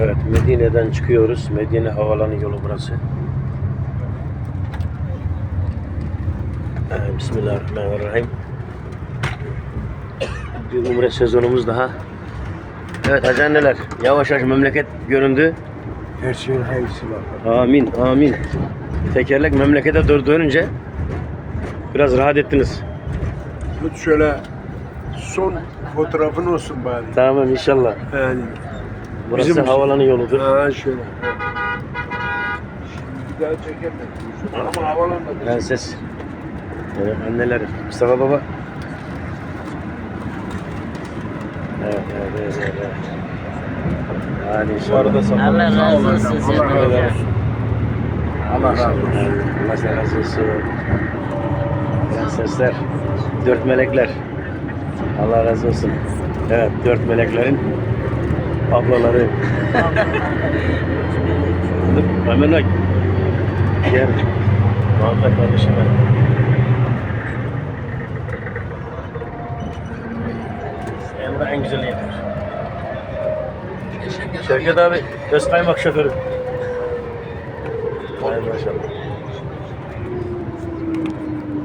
Evet Medine'den çıkıyoruz. Medine Havalanı yolu burası. Bismillahirrahmanirrahim. Bir umre sezonumuz daha. Evet hacı anneler yavaş yavaş memleket göründü. Her şeyin hayırlısı var. Amin amin. Tekerlek memlekete doğru dönünce biraz rahat ettiniz. Şöyle son fotoğrafın olsun bari. Tamam inşallah. Yani Burası Bizim- havalanı yoludur. ha şöyle. Şimdi bir daha çekemem. Ama havalanmadı. Prenses. Evet, anneler. Mustafa baba. Evet, evet, evet, evet. Hadi inşallah. Allah razı olsun Allah razı olsun. Allah razı olsun. Allah size razı olsun. Prensesler, dört melekler. Allah razı olsun. Evet, dört meleklerin ablaları. Bak. Gel. Muhammed kardeşim benim. Emre en güzelini yapıyor. Şevket abi, göz kaymak şoförü. Maşallah.